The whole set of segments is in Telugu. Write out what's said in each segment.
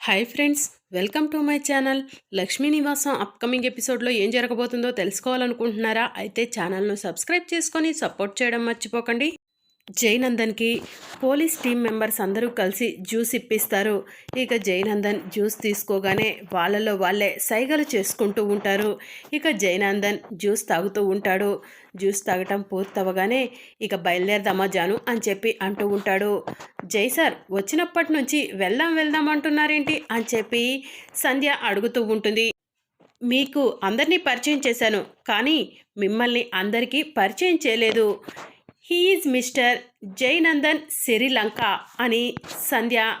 Hi friends welcome to my channel Lakshmi Nivasam upcoming ఎపిసోడ్లో ఏం జరగబోతుందో తెలుసుకోవాలనుకుంటున్నారా? అయితే ఛానల్ను సబ్స్క్రైబ్ చేసుకొని సపోర్ట్ చేయడం మర్చిపోకండి. జైనందన్కి పోలీస్ టీం మెంబర్స్ అందరూ కలిసి జ్యూస్ ఇప్పిస్తారు. ఇక జైనందన్ జ్యూస్ తీసుకోగానే వాళ్ళలో వాళ్ళే సైగలు చేసుకుంటూ ఉంటారు. ఇక జైనందన్ జ్యూస్ తాగుతూ ఉంటాడు. జ్యూస్ తాగటం పూర్తవగానే ఇక బయలుదేరదామా జాను అని చెప్పి అంటూ ఉంటాడు. జై సార్ వచ్చినప్పటి నుంచి వెళ్దాం వెళ్దాం అంటున్నారేంటి అని చెప్పి సంధ్య అడుగుతూ ఉంటుంది. మీకు అందరినీ పరిచయం చేశాను కానీ మిమ్మల్ని అందరికీ పరిచయం చేయలేదు. హీఈస్ మిస్టర్ జైనందన్ సిరిలంక అని సంధ్య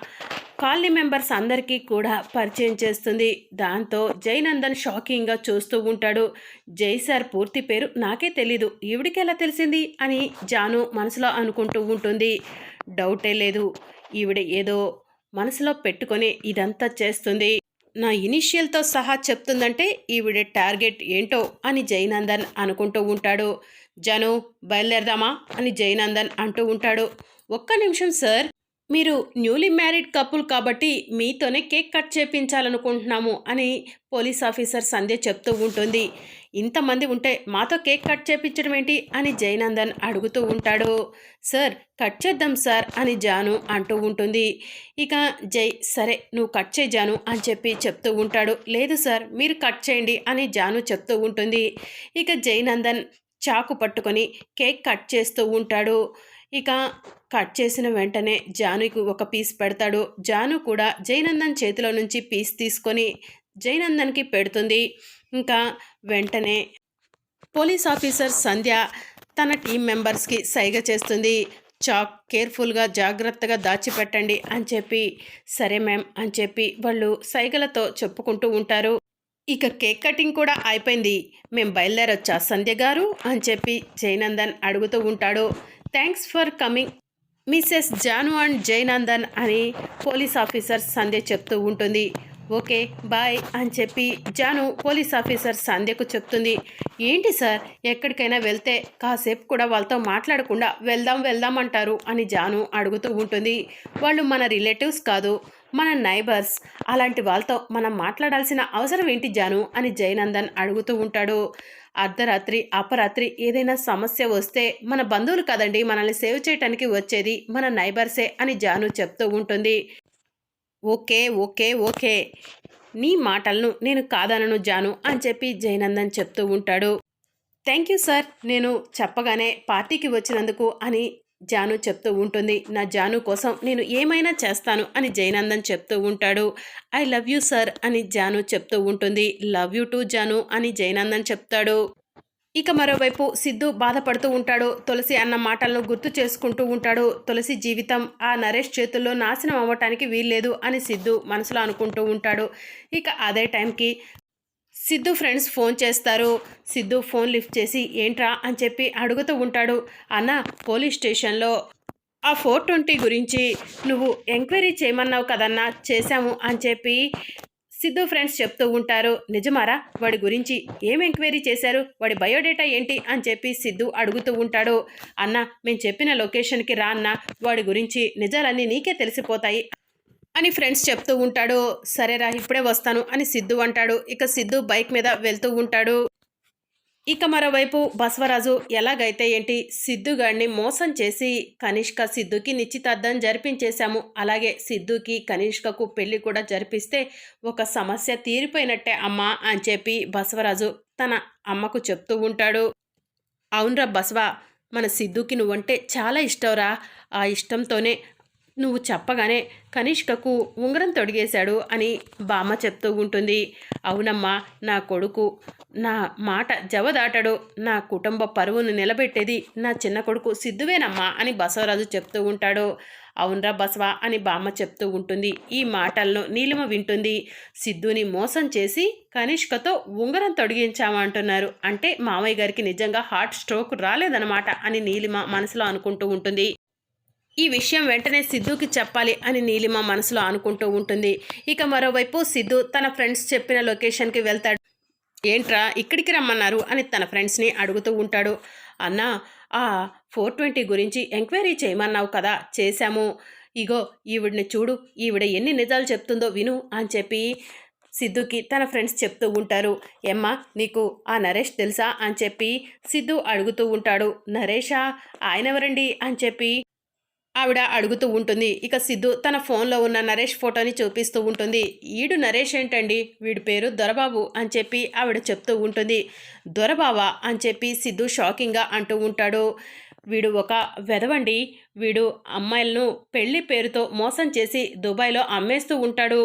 కాలనీ మెంబర్స్ అందరికీ కూడా పరిచయం చేస్తుంది. దాంతో జైనందన్ షాకింగ్గా చూస్తూ ఉంటాడు. జై సార్ పూర్తి పేరు నాకే తెలీదు. ఈవిడికెలా తెలిసింది? అని జాను మనసులో అనుకుంటూ ఉంటుంది. డౌటే లేదు. ఈవిడ ఏదో మనసులో పెట్టుకొని ఇదంతా చేస్తుంది. నా ఇనిషియల్తో సహా చెప్తుందంటే ఈవిడ టార్గెట్ ఏంటో అని జైనందన్ అనుకుంటూ ఉంటాడు. జను బయలుదేరదామా అని జైనందన్ అంటూ ఉంటాడు. ఒక్క నిమిషం సార్. మీరు న్యూలీ మ్యారీడ్ కపుల్ కాబట్టి మీతోనే కేక్ కట్ చేపించాలనుకుంటున్నాము అని పోలీస్ ఆఫీసర్ సంధ్య చెప్తూ ఉంటుంది. ఇంతమంది ఉంటే మాతో కేక్ కట్ చేపించడం ఏంటి అని జైనందన్ అడుగుతూ ఉంటాడు. సార్ కట్ చేద్దాం సార్ అని జాను అంటూ ఉంటుంది. ఇక జై సరే నువ్వు కట్ చేయి జాను అని చెప్పి చెప్తూ ఉంటాడు. లేదు సార్ మీరు కట్ చేయండి అని జాను చెప్తూ ఉంటుంది. ఇక జైనందన్ చాకు పట్టుకొని కేక్ కట్ చేస్తూ ఉంటాడు. ఇక కట్ చేసిన వెంటనే జానుకి ఒక పీస్ పెడతాడు. జాను కూడా జైనందన్ చేతిలో నుంచి పీస్ తీసుకొని జైనందన్కి పెడుతుంది. ఇంకా వెంటనే పోలీస్ ఆఫీసర్ సంధ్య తన టీం మెంబర్స్కి సైగ చేస్తుంది. చాక్ కేర్ఫుల్గా జాగ్రత్తగా దాచిపెట్టండి అని చెప్పి సరే మ్యామ్ అని చెప్పి వాళ్ళు సైగలతో చెప్పుకుంటూ ఉంటారు. ఇక కేక్ కటింగ్ కూడా అయిపోయింది. మేము బయలుదేరొచ్చా సంధ్య గారు అని చెప్పి జయనందన్ అడుగుతూ ఉంటాడు. Thanks for coming Mrs Janu and Jayanandan అని పోలీస్ ఆఫీసర్ సంధ్య చెప్తూ ఉంటుంది. ఓకే బాయ్ అని చెప్పి జాను పోలీస్ ఆఫీసర్ సంధ్యకు చెప్తుంది. ఏంటి సార్ ఎక్కడికైనా వెళ్తే కాసేపు కూడా వాళ్ళతో మాట్లాడకుండా వెళ్దాం వెళ్దాం అంటారు అని జాను అడుగుతూ ఉంటుంది. వాళ్ళు మన రిలేటివ్స్ కాదు. మన నైబర్స్ అలాంటి వాళ్ళతో మనం మాట్లాడాల్సిన అవసరం ఏంటి జాను అని జయనందన్ అడుగుతూ ఉంటాడు. అర్ధరాత్రి అపరాత్రి ఏదైనా సమస్య వస్తే మన బంధువులు కదండి మనల్ని సేవ్ చేయటానికి వచ్చేది మన నైబర్సే అని జాను చెప్తూ ఉంటుంది. Okay okay okay. నీ మాటలను నేను కాదనను జాను అని చెప్పి జయనందన్ చెప్తూ ఉంటాడు. థ్యాంక్ యూ సార్ నేను చెప్పగానే పార్టీకి వచ్చినందుకు అని జాను చెప్తూ ఉంటుంది నా జాను కోసం నేను ఏమైనా చేస్తాను అని జయనందన్ చెప్తూ ఉంటాడు. ఐ లవ్ యూ సార్ అని జాను చెప్తూ ఉంటుంది. లవ్ యూ టు జాను అని జయనందన్ చెప్తాడు. ఇక మరోవైపు సిద్ధు బాధపడుతూ ఉంటాడు. తులసి అన్న మాటలను గుర్తు చేసుకుంటూ ఉంటాడు. తులసి జీవితం ఆ నరేష్ చేతుల్లో నాశనం అవ్వటానికి వీల్లేదు అని సిద్ధు మనసులో అనుకుంటూ ఉంటాడు. ఇక అదే టైంకి సిద్ధు ఫ్రెండ్స్ ఫోన్ చేస్తారు. సిద్ధు ఫోన్ లిఫ్ట్ చేసి ఏంట్రా? అని చెప్పి అడుగుతూ ఉంటాడు అన్న పోలీస్ స్టేషన్లో. ఆ ఫోర్ ట్వంటీ గురించి నువ్వు ఎంక్వైరీ చేయమన్నావు కదన్నా చేశాము అని చెప్పి సిద్ధు ఫ్రెండ్స్ చెప్తూ ఉంటారు. నిజమారా? వాడి గురించి ఏం ఎంక్వైరీ చేశారు? వాడి బయోడేటా ఏంటి? అని చెప్పి సిద్ధు అడుగుతూ ఉంటాడు. అన్న మేము చెప్పిన లొకేషన్కి రా అన్న వాడి గురించి నిజాలన్నీ నీకే తెలిసిపోతాయి. అని ఫ్రెండ్స్ చెప్తూ ఉంటాడు. సరేరా ఇప్పుడే వస్తాను అని సిద్ధు అంటాడు. ఇక సిద్ధు బైక్ మీద వెళ్తూ ఉంటాడు. ఇక మరోవైపు బసవరాజు ఎలాగైతే ఏంటి సిద్ధుగాడిని మోసం చేసి కనిష్క సిద్ధుకి నిశ్చితార్థం జరిపించేశాము. అలాగే సిద్ధుకి కనిష్కకు పెళ్ళి కూడా జరిపిస్తే ఒక సమస్య తీరిపోయినట్టే అమ్మా అని చెప్పి బసవరాజు తన అమ్మకు చెప్తూ ఉంటాడు. అవునరా బసవా మన సిద్ధుకి నువ్వంటే చాలా ఇష్టంరా ఆ ఇష్టంతోనే నువ్వు చెప్పగానే కనిష్కకు ఉంగరం తొడిగేశాడు అని బామ్మ చెప్తూ ఉంటుంది. అవునమ్మా నా కొడుకు నా మాట జవదాటడు. నా కుటుంబ పరువును నిలబెట్టేది నా చిన్న కొడుకు సిద్ధువేనమ్మా అని బసవరాజు చెప్తూ ఉంటాడు. అవునరా బసవ అని బామ్మ చెప్తూ ఉంటుంది. ఈ మాటలను నీలిమ వింటుంది. సిద్ధుని మోసం చేసి కనిష్కతో ఉంగరం తొడిగించామంటున్నారు. అంటే మామయ్య గారికి నిజంగా హార్ట్ స్ట్రోక్ రాలేదన్నమాట అని నీలిమ మనసులో అనుకుంటూ ఉంటుంది. ఈ విషయం వెంటనే సిద్ధుకి చెప్పాలి అని నీలిమ మనసులో అనుకుంటూ ఉంటుంది. ఇక మరోవైపు సిద్ధు తన ఫ్రెండ్స్ చెప్పిన లొకేషన్కి వెళ్తాడు. ఏంట్రా ఇక్కడికి రమ్మన్నారు అని తన ఫ్రెండ్స్ని అడుగుతూ ఉంటాడు. అన్న ఆ ఫోర్ ట్వంటీ గురించి ఎంక్వైరీ చేయమన్నావు కదా చేశాము. ఇగో ఈవిడిని చూడు ఈవిడ ఎన్ని నిజాలు చెప్తుందో విను అని చెప్పి సిద్ధుకి తన ఫ్రెండ్స్ చెప్తూ ఉంటారు. ఎమ్మా నీకు ఆ నరేష్ తెలుసా? అని చెప్పి సిద్ధు అడుగుతూ ఉంటాడు. నరేషా ఆయన ఎవరండి? అని చెప్పి ఆవిడ అడుగుతూ ఉంటుంది. ఇక సిద్ధు తన ఫోన్లో ఉన్న నరేష్ ఫోటోని చూపిస్తూ ఉంటుంది. ఈడు నరేష్ ఏంటండి? వీడి పేరు దొరబాబు అని చెప్పి ఆవిడ చెప్తూ ఉంటుంది. దొరబావా అని చెప్పి సిద్ధు షాకింగ్గా అంటూ ఉంటాడు. వీడు ఒక వెదవండి వీడు అమ్మాయిలను పెళ్ళి పేరుతో మోసం చేసి దుబాయ్లో అమ్మేస్తూ ఉంటాడు.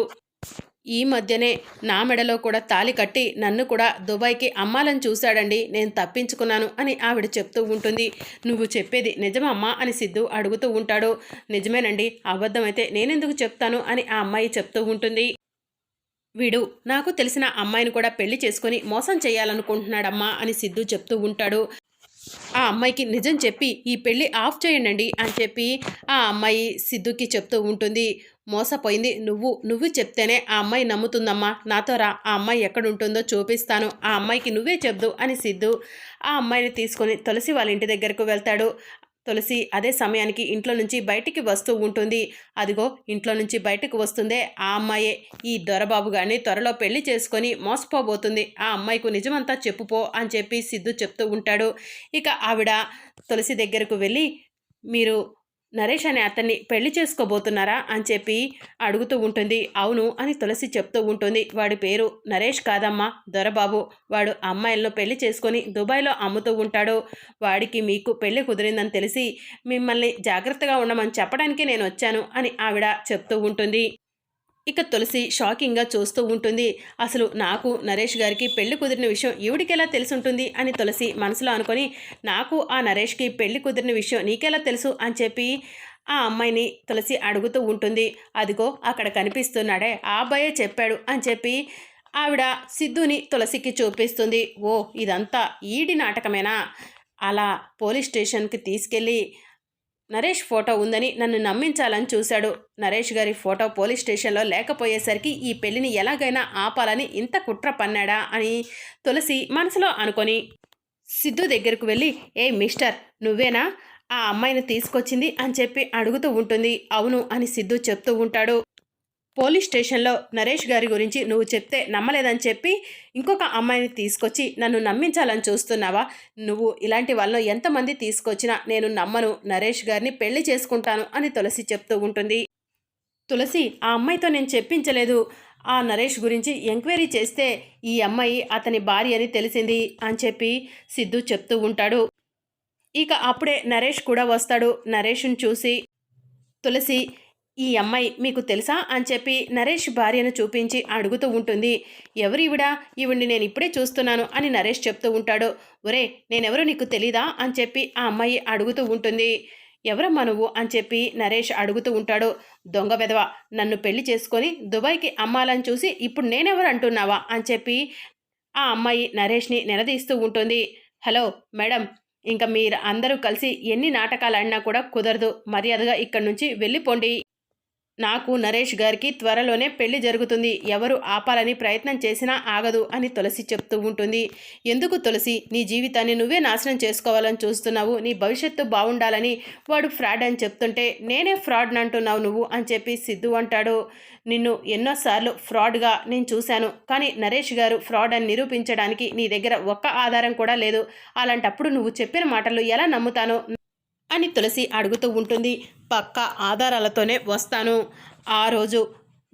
ఈ మధ్యనే నా మెడలో కూడా తాలి కట్టి నన్ను కూడా దుబాయ్కి అమ్మాలని చూశాడండి నేను తప్పించుకున్నాను అని ఆవిడ చెప్తూ ఉంటుంది. నువ్వు చెప్పేది నిజమమ్మా అని సిద్ధు అడుగుతూ ఉంటాడు. నిజమేనండి అబద్ధమైతే నేనెందుకు చెప్తాను అని ఆ అమ్మాయి చెప్తూ ఉంటుంది. వీడు నాకు తెలిసిన అమ్మాయిని కూడా పెళ్ళి చేసుకొని మోసం చేయాలనుకుంటున్నాడమ్మా అని సిద్ధు చెప్తూ ఉంటాడు. ఆ అమ్మాయికి నిజం చెప్పి ఈ పెళ్ళి ఆఫ్ చేయండి అని చెప్పి ఆ అమ్మాయి సిద్ధుకి చెప్తూ ఉంటుంది. మోసపోయింది. నువ్వు నువ్వు చెప్తేనే ఆ అమ్మాయి నమ్ముతుందమ్మా. నాతో రా. ఆ అమ్మాయి ఎక్కడుంటుందో చూపిస్తాను. ఆ అమ్మాయికి నువ్వే చెప్దు అని సిద్ధు ఆ అమ్మాయిని తీసుకొని తులసి వాళ్ళ ఇంటి దగ్గరకు వెళ్తాడు. తులసి అదే సమయానికి ఇంట్లో నుంచి బయటికి వస్తూ ఉంటుంది. అదిగో ఇంట్లో నుంచి బయటకు వస్తుందే ఆ అమ్మాయే. ఈ దొరబాబు గారిని త్వరలో పెళ్ళి చేసుకొని మోసపోబోతుంది. ఆ అమ్మాయికు నిజమంతా చెప్పుపో అని చెప్పి సిద్ధు చెప్తూ ఉంటాడు. ఇక ఆవిడ తులసి దగ్గరకు వెళ్ళి మీరు నరేష్ అనే అతన్ని పెళ్ళి చేసుకోబోతున్నారా అని చెప్పి అడుగుతూ ఉంటుంది. అవును అని తులసి చెప్తూ ఉంటుంది. వాడి పేరు నరేష్ కాదమ్మా దొరబాబు. వాడు అమ్మాయిలను పెళ్ళి చేసుకొని దుబాయ్లో అమ్ముతూ ఉంటాడు. వాడికి మీకు పెళ్ళి కుదిరిందని తెలిసి మిమ్మల్ని జాగ్రత్తగా ఉండమని చెప్పడానికి నేను వచ్చాను అని ఆవిడ చెప్తూ ఉంటుంది. ఇక తులసి షాకింగ్గా చూస్తూ ఉంటుంది. అసలు నాకు నరేష్ గారికి పెళ్ళి కుదిరిన విషయం ఈవిడికెలా తెలుసుంటుంది అని తులసి మనసులో అనుకొని నాకు ఆ నరేష్కి పెళ్ళి కుదిరిన విషయం నీకెలా తెలుసు అని చెప్పి ఆ అమ్మాయిని తులసి అడుగుతూ ఉంటుంది. అదిగో అక్కడ కనిపిస్తున్నాడే ఆ అబ్బాయే చెప్పాడు అని చెప్పి ఆవిడ సిద్ధుని తులసికి చూపిస్తుంది. ఓ ఇదంతా ఈడి నాటకమేనా? అలా పోలీస్ స్టేషన్కి తీసుకెళ్ళి నరేష్ ఫోటో ఉందని నన్ను నమ్మించాలని చూశాడు. నరేష్ గారి ఫోటో పోలీస్ స్టేషన్లో లేకపోయేసరికి ఈ పెళ్ళిని ఎలాగైనా ఆపాలని ఇంత కుట్ర పన్నాడా అని తులసి మనసులో అనుకొని సిద్ధు దగ్గరకు వెళ్ళి ఏ మిస్టర్ నువ్వేనా? ఆ అమ్మాయిని తీసుకొచ్చింది? అని చెప్పి అడుగుతూ ఉంటుంది. అవును అని సిద్ధు చెప్తూ ఉంటాడు. పోలీస్ స్టేషన్లో నరేష్ గారి గురించి నువ్వు చెప్తే నమ్మలేదని చెప్పి ఇంకొక అమ్మాయిని తీసుకొచ్చి నన్ను నమ్మించాలని చూస్తున్నావా? నువ్వు ఇలాంటి వాళ్ళను ఎంతమంది తీసుకొచ్చినా నేను నమ్మను. నరేష్ గారిని పెళ్ళి చేసుకుంటాను అని తులసి చెప్తూ ఉంటుంది. తులసి ఆ అమ్మాయితో నేను చెప్పించలేదు. ఆ నరేష్ గురించి ఎంక్వైరీ చేస్తే ఈ అమ్మాయి అతని భార్య అని తెలిసింది అని చెప్పి సిద్ధు చెప్తూ ఉంటాడు. ఇక అప్పుడే నరేష్ కూడా వస్తాడు. నరేష్ను చూసి తులసి ఈ అమ్మాయి మీకు తెలుసా అని చెప్పి నరేష్ భార్యను చూపించి అడుగుతూ ఉంటుంది. ఎవరు ఈవిడ? నేను ఇప్పుడే చూస్తున్నాను అని నరేష్ చెప్తూ ఉంటాడు. ఒరే నేనెవరో నీకు తెలీదా అని చెప్పి ఆ అమ్మాయి అడుగుతూ ఉంటుంది. ఎవరమ్మా నువ్వు అని చెప్పి నరేష్ అడుగుతూ ఉంటాడు. దొంగ వెధవ నన్ను పెళ్ళి చేసుకొని దుబాయ్కి అమ్మాలని చూసి ఇప్పుడు నేనెవరు అంటున్నావా అని చెప్పి ఆ అమ్మాయి నరేష్ని నిలదీస్తూ ఉంటుంది. హలో మేడం ఇంకా మీరు అందరూ కలిసి ఎన్ని నాటకాలు ఆడినా కూడా కుదరదు. మర్యాదగా ఇక్కడి నుంచి వెళ్ళిపోండి. నాకు నరేష్ గారికి త్వరలోనే పెళ్ళి జరుగుతుంది. ఎవరు ఆపాలని ప్రయత్నం చేసినా ఆగదు అని తులసి చెప్తూ ఉంటుంది. ఎందుకు తులసి? నీ జీవితాన్ని నువ్వే నాశనం చేసుకోవాలని చూస్తున్నావు. నీ భవిష్యత్తు బాగుండాలని వాడు ఫ్రాడ్ అని చెప్తుంటే నేనే ఫ్రాడ్ అంటున్నావు నువ్వు అని చెప్పి సిద్ధు అంటాడు. నిన్ను ఎన్నోసార్లు ఫ్రాడ్గా నేను చూశాను. కానీ నరేష్ గారు ఫ్రాడ్ అని నిరూపించడానికి నీ దగ్గర ఒక్క ఆధారం కూడా లేదు. అలాంటప్పుడు నువ్వు చెప్పిన మాటలు ఎలా నమ్ముతానో అని తులసి అడుగుతూ ఉంటుంది. పక్క ఆధారాలతోనే వస్తాను. ఆ రోజు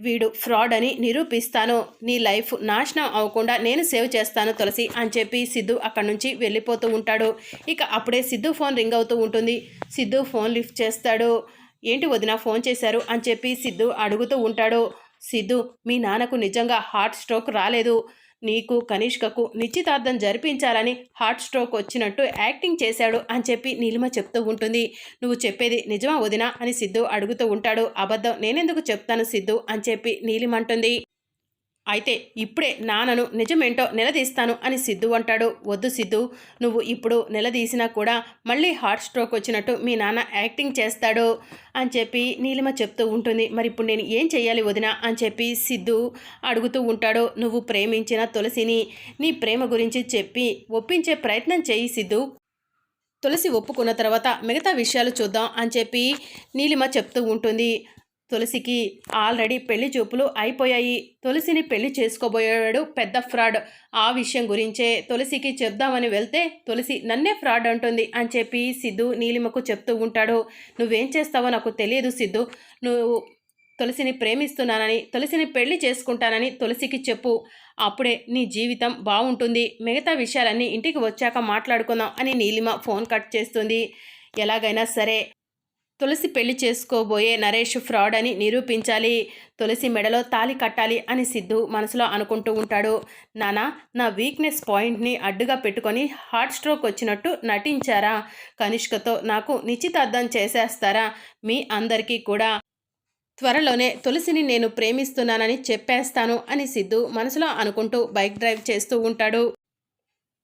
వీడు ఫ్రాడ్ అని నిరూపిస్తాను. నీ లైఫ్ నాశనం అవ్వకుండా నేను సేవ్ చేస్తాను తులసి అని చెప్పి సిద్ధు అక్కడి నుంచి వెళ్ళిపోతూ ఉంటాడు. ఇక అప్పుడే సిద్ధు ఫోన్ రింగ్ అవుతూ ఉంటుంది. సిద్ధు ఫోన్ లిఫ్ట్ చేస్తాడు. ఏంటి వదిన ఫోన్ చేశారు అని చెప్పి సిద్ధు అడుగుతూ ఉంటాడు. సిద్ధు మీ నాన్నకు నిజంగా హార్ట్ స్ట్రోక్ రాలేదు. నీకు కనిష్కకు నిశ్చితార్థం జరిపించాలని హార్ట్ స్ట్రోక్ వచ్చినట్టు యాక్టింగ్ చేశాడు అని చెప్పి నీలిమ చెప్తూ ఉంటుంది. నువ్వు చెప్పేది నిజమా వదినా అని సిద్ధు అడుగుతూ ఉంటాడు. అబద్ధం నేనెందుకు చెప్తాను సిద్ధు అని చెప్పి నీలిమంటుంది అయితే ఇప్పుడే నాన్నను నిజమేంటో నిలదీస్తాను అని సిద్ధు అంటాడు. వద్దు సిద్ధు నువ్వు ఇప్పుడు నిలదీసినా కూడా మళ్ళీ హార్ట్ స్ట్రోక్ వచ్చినట్టు మీ నాన్న యాక్టింగ్ చేస్తాడు అని చెప్పి నీలిమ చెప్తూ ఉంటుంది. మరి ఇప్పుడు నేను ఏం చేయాలి వదిన అని చెప్పి సిద్ధు అడుగుతూ ఉంటాడు. నువ్వు ప్రేమించిన తులసిని నీ ప్రేమ గురించి చెప్పి ఒప్పించే ప్రయత్నం చేయి సిద్ధు. తులసి ఒప్పుకున్న తర్వాత మిగతా విషయాలు చూద్దాం అని చెప్పి నీలిమ చెప్తూ ఉంటుంది. తులసికి ఆల్రెడీ పెళ్ళి చూపులు అయిపోయాయి. తులసిని పెళ్ళి చేసుకోబోయాడు పెద్ద ఫ్రాడ్. ఆ విషయం గురించే తులసికి చెప్దామని వెళ్తే తులసి నన్నే ఫ్రాడ్ అంటుంది అని చెప్పి సిద్ధు నీలిమకు చెప్తూ ఉంటాడు. నువ్వేం చేస్తావో నాకు తెలియదు సిద్ధు. నువ్వు తులసిని ప్రేమిస్తున్నానని తులసిని పెళ్ళి చేసుకుంటానని తులసికి చెప్పు. అప్పుడే నీ జీవితం బాగుంటుంది. మిగతా విషయాలన్నీ ఇంటికి వచ్చాక మాట్లాడుకుందాం అని నీలిమ ఫోన్ కట్ చేస్తుంది. ఎలాగైనా సరే తులసి పెళ్ళి చేసుకోబోయే నరేష్ ఫ్రాడ్ అని నిరూపించాలి. తులసి మెడలో తాలి కట్టాలి అని సిద్ధు మనసులో అనుకుంటూ ఉంటాడు. నానా నా వీక్నెస్ పాయింట్ని అడ్డుగా పెట్టుకొని హార్ట్ స్ట్రోక్ వచ్చినట్టు నటించారా? కనిష్కతో నాకు నిశ్చితార్థం చేసేస్తారా? మీ అందరికీ కూడా. త్వరలోనే తులసిని నేను ప్రేమిస్తున్నానని చెప్పేస్తాను అని సిద్ధు మనసులో అనుకుంటూ బైక్ డ్రైవ్ చేస్తూ ఉంటాడు.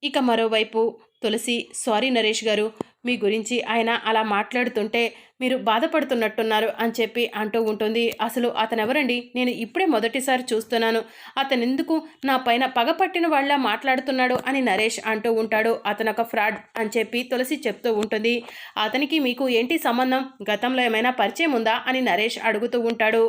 ఇక మరోవైపు తులసి సారీ నరేష్ గారు మీ గురించి ఆయన అలా మాట్లాడుతుంటే మీరు బాధపడుతున్నట్టున్నారు అని చెప్పి అంటూ ఉంటుంది. అసలు అతను ఎవరండి నేను ఇప్పుడే మొదటిసారి చూస్తున్నాను. అతను ఎందుకు నా పైన పగపట్టిన వాళ్ళ మాట్లాడుతున్నాడు అని నరేష్ అంటూ ఉంటాడు. అతను ఒక ఫ్రాడ్ అని చెప్పి తులసి చెప్తూ ఉంటుంది. అతనికి మీకు ఏంటి సంబంధం? గతంలో ఏమైనా పరిచయం ఉందా? అని నరేష్ అడుగుతూ ఉంటాడు.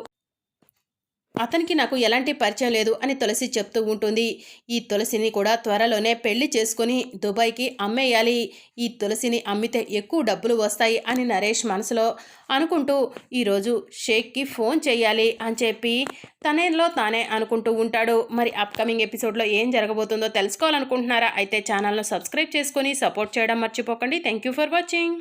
అతనికి నాకు ఎలాంటి పరిచయం లేదు అని తులసి చెప్తూ ఉంటుంది. ఈ తులసిని కూడా త్వరలోనే పెళ్ళి చేసుకుని దుబాయ్కి అమ్మేయాలి. ఈ తులసిని అమ్మితే ఎక్కువ డబ్బులు వస్తాయి అని నరేష్ మనసులో అనుకుంటూ ఈరోజు షేక్కి ఫోన్ చేయాలి అని చెప్పి తనేలో తానే అనుకుంటూ ఉంటాడు. మరి అప్కమింగ్ ఎపిసోడ్లో ఏం జరగబోతుందో తెలుసుకోవాలనుకుంటున్నారా? అయితే ఛానల్ను సబ్స్క్రైబ్ చేసుకొని సపోర్ట్ చేయడం మర్చిపోకండి. Thank you for watching.